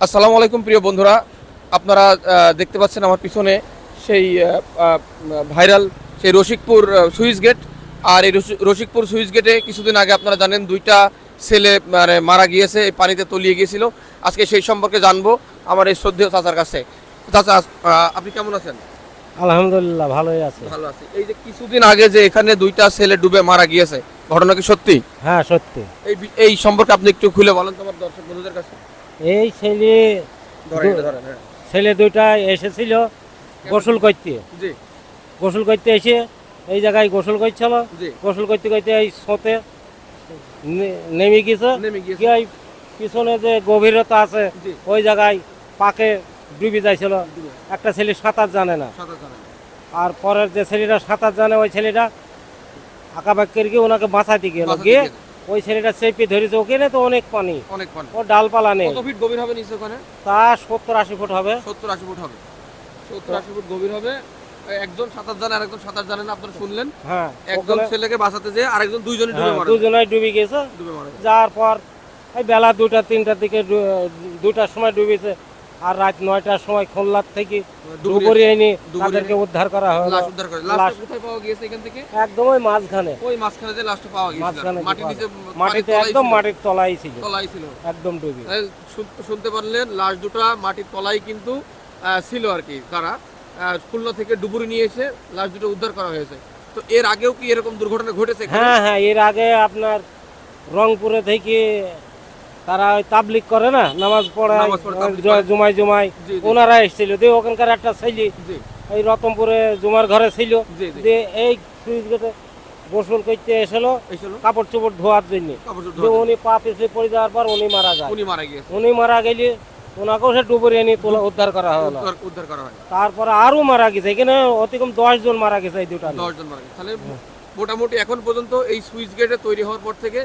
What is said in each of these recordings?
আসসালামু আলাইকুম প্রিয় বন্ধুরা। আপনারা দেখতে পাচ্ছেন আমার পিছনে সেই ভাইরাল সেই রসিকপুর সুইচ গেট। আর এই রসি- রসিকপুর সুইচ গেটে কিছুদিন আগে আপনারা জানেন দুইটা ছেলে মানে মারা গিয়েছে এই পানিতে তলিয়ে গিয়েছিল। আজকে সেই সম্পর্কে জানব আমার এই শ্রদ্ধেয় চাচার কাছে। চাচা আপনি কেমন আছেন? আলহামদুলিল্লাহ ভালোই আছে। ভালো আছি। এই যে কিছুদিন আগে যে এখানে দুইটা ছেলে ডুবে মারা গিয়েছে ঘটনা কি সত্যি? হ্যাঁ সত্যি। এই এই সম্পর্কে আপনি একটু খুলে বলেন তোমার দর্শক বন্ধুদের কাছে। এই ছেলে হ্যাঁ। ছেলে দুইটা এসেছিল গোসল করতে। গোসল করতে এসে এই জায়গায় গোসল করছিল। গোসল করতে করতে এই স্রোতে নেমে গেছে পিছনে যে গভীরতা আছে ওই জায়গায় পাকে ডুবে যাইছিল। একটা ছেলে সাঁতার জানে না। আর পরের যে ছেলেটা সাঁতার জানে ওই ছেলেটা আঁকা করে গিয়ে ওনাকে বাঁচাতে গেল। গিয়ে। ওই ছেলেটা চেপে ধরেছে ওখানে তো অনেক পানি? অনেক পানি। ও ডালপালা নেই। কত ফিট গভীর হবে নিচে ওখানে? তা সত্তর আশি ফুট হবে। সত্তর আশি ফুট হবে। সত্তর আশি ফুট গভীর হবে। একজন সাঁতার জানে আরেকজন সাঁতার জানে না আপনারা শুনলেন? হ্যাঁ একজন ছেলেকে বাঁচাতে যে আরেকজন দুইজনই ডুবে হ্যাঁ, মারা। যায়। দুজনাই ডুবে গেছে। ডুবে মারা। যাওয়ার পর এই বেলা দুটা তিনটার দিকে দুটার সময় ডুবেছে। আর রাত নয়টার সময় খুলনার থেকে ডুবুরি ডুবুরি এনে তাদেরকে উদ্ধার করা হলো। লাশ উদ্ধার করে। লাশ- কোথায় পাওয়া গিয়েছে এখান থেকে? একদম ওই মাঝখানে। ওই মাঝখানে যে লাশটা পাওয়া গিয়েছিল। মাঝখানে মাটির নিচে মাটিতে একদম। মাটির তলাই ছিল। তলাই ছিল। একদম ডুবি। শুনতে পারলেন লাশ দুটো মাটির তলায় কিন্তু আহ, ছিল আর কি তারা। খুলনা থেকে ডুবুরি নিয়ে এসে লাশ দুটো উদ্ধার করা হয়েছে। তো এর আগেও কি এরকম দুর্ঘটনা ঘটেছে হ্যাঁ হ্যাঁ এর আগে আপনার রংপুরে থেকে তারা ওই তাবলিক করে না? নামাজ পড়ায় তাবলিগ জুমাই ওনারা এসেছিল। দিয়ে ওখানকার একটা ছেলে এই রতনপুরে জুমার ঘরে ছিল। দিয়ে এই সুইচ গেটে গোসল করতে এসেলো কাপড় চোপড় ধোয়ার জন্য। উনি পা পিছলে পড়ে যাওয়ার পর উনি মারা যায়। উনি মারা গিয়েছে। উনি মারা গেলে ওনাকেও সে ডুবুরি এনে তোলা উদ্ধার করা হলো। উদ্ধার করা হয়। তারপরে আরও মারা গেছে। এখানে অতিকম দশ জন মারা গেছে এই দুটা। দশ জন মারা গেছে। তাহলে মোটামুটি এখন পর্যন্ত এই সুইচ গেটে তৈরি হওয়ার পর থেকে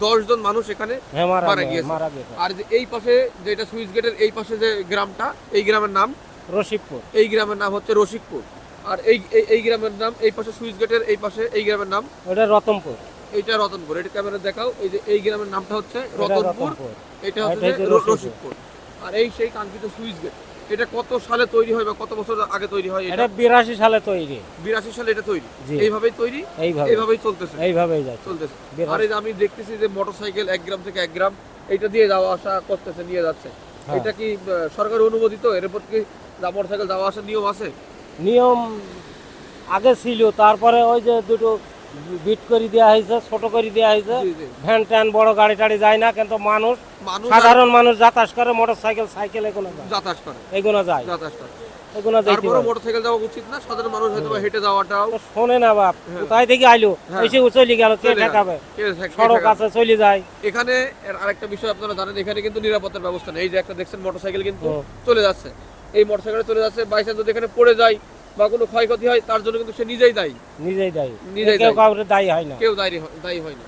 দশ জন মানুষ এখানে হ্যাঁ মারা গিয়েছে। আর এই পাশে যেটা সুইচ গেটের এই পাশে যে গ্রামটা এই গ্রামের নাম রশিদপুর। এই গ্রামের নাম হচ্ছে রসিকপুর আর এই এই- গ্রামের নাম এই পাশে সুইচ গেটের এই পাশে এই গ্রামের নাম ওটা রতনপুর। এইটা রতনপুর। এটা ক্যামেরা দেখাও এই যে এই গ্রামের নামটা হচ্ছে রতনপুর এটা হচ্ছে এটা যে হচ্ছে র- রসিকপুর। রসিকপুর আর এই সেই কাঙ্ক্ষিত সুইচ গেট। এটা কত সালে তৈরি হয় বা কত বছর আগে তৈরি হয় এটা? এটা বিরাশি সালে তৈরি। বিরাশি সালে এটা তৈরি। এইভাবেই তৈরি? এইভাবে। এইভাবেই চলতেছে? এইভাবেই যাচ্ছে। চলতেছে। আর আমি দেখতেছি যে মোটরসাইকেল এক গ্রাম থেকে এক গ্রাম এইটা দিয়ে যাওয়া আসা করতেছে নিয়ে যাচ্ছে। হ্যাঁ। এটা কি সরকার অনুমোদিত? এর উপর কি মোটরসাইকেল যাওয়া আসার নিয়ম আছে? নিয়ম আগে ছিল তারপরে ওই যে দুটো বিট করে দেওয়া হয়েছে ছোট করে দেওয়া হয়েছে। ভ্যান ট্যান বড় গাড়ি টাড়ি যায় না কিন্তু মানুষ সাধারণ মানুষ যাতায়াত করে মোটর সাইকেল সাইকেল এগুলো যাতায়াত করে। এগুলো যায়। যাতায়াত করে। এগুলো যাইতে তারপরে পারে। মোটরসাইকেল যাওয়া উচিত না? সাধারণ মানুষ হয়তো হেঁটে যাওয়াটাও তো শোনে না বাপ হ্যাঁ। কোথায় থেকে আইলো? হ্যাঁ। এসে চলে গেল কে ঠেকাবে? সড়ক আছে চলে যায়। এখানে আরেকটা বিষয় আপনারা জানেন এখানে কিন্তু নিরাপত্তার ব্যবস্থা নেই। এই যে একটা দেখছেন মোটরসাইকেল কিন্তু চলে যাচ্ছে। এই মোটরসাইকেল চলে যাচ্ছে বাইচান্স যদি এখানে পড়ে যায় বা কোনো ক্ষয়ক্ষতি হয় তার জন্য কিন্তু সে নিজেই দায়ী। নিজেই দায়ী। নিজেই কেউ। কাউকে দায়ী হয় না। কেউ দায়ী দায়ী হয় না।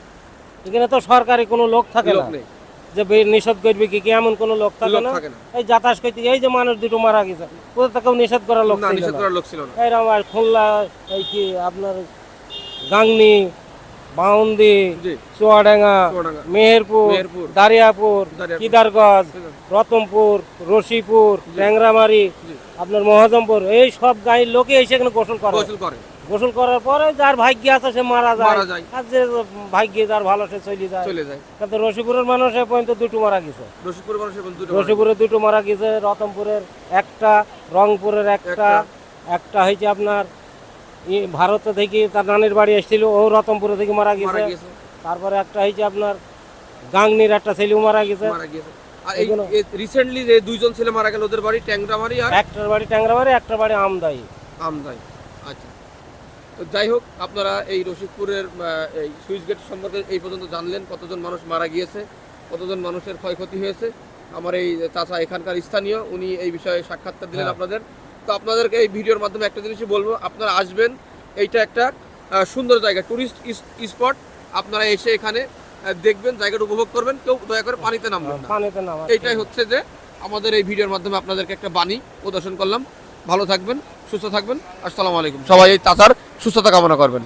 এখানে তো সরকারি কোনো লোক থাকে লোক নেই। যে নিষেধ করবে কি কি এমন কোনো লোক থাকে না? এই যাতায়াত করতে এই যে মানুষ দুটো মারা গেছে কোথা থেকেও নিষেধ করার লোক না নিষেধ করার লোক ছিল না। এইরকম আর খুলনা এই কি আপনার গাংনি বাউন্দি চুয়াডাঙ্গা মেহেরপুর দারিয়াপুর কিদারগঞ্জ রতনপুর রশিপুর ট্যাংরামারি। আপনার মহাজমপুর এই সব গাঁয়ের লোকে এসে এখানে গোসল করে। গোসল করে। গোসল করার পরে যার ভাগ্য আছে সে মারা যায়। আর যে ভাগ্যে যার ভালো সে চলে যায়। চলে যায়। কিন্তু রশিপুরের মানুষ এ পর্যন্ত দুটো মারা গেছে। মানুষের দুটো মারা রশিপুরে দুটো মারা গেছে রতনপুরের একটা রংপুরের একটা একটা। হয়েছে আপনার ভারত থেকে তার নানির বাড়ি এসেছিল ও রতনপুরে থেকে মারা গেছে। তারপরে একটা হয়েছে আপনার গাংনির একটা ছেলেও মারা গেছে। এই রিসেন্টলি যে দুইজন ছেলে মারা গেল ওদের বাড়ি ট্যাংরামারি আর একটার বাড়ি ট্যাংরাবাড়ি একটার বাড়ি আমদাই আমদাই আচ্ছা। তো যাই হোক আপনারা এই রসিকপুরের আহ, এই সুইচ গেট সম্পর্কে এই পর্যন্ত জানলেন কতজন মানুষ মারা গিয়েছে কতজন মানুষের ক্ষয়ক্ষতি হয়েছে। আমার এই চাচা এখানকার স্থানীয় উনি এই বিষয়ে সাক্ষাৎকার দিলেন হ্যাঁ। আপনাদের। তো আপনাদেরকে এই ভিডিওর মাধ্যমে একটা জিনিসই বলব আপনারা আসবেন এইটা একটা সুন্দর জায়গা টুরিস্ট স্পট আপনারা এসে এখানে দেখবেন জায়গাটা উপভোগ করবেন কেউ দয়া করে পানিতে নামবেন না। পানিতে নামা এইটাই হচ্ছে যে আমাদের এই ভিডিওর মাধ্যমে আপনাদেরকে একটা বাণী প্রদর্শন করলাম। ভালো থাকবেন সুস্থ থাকবেন। আসসালামু আলাইকুম। সবাই এই চাচার সুস্থতা কামনা করবেন।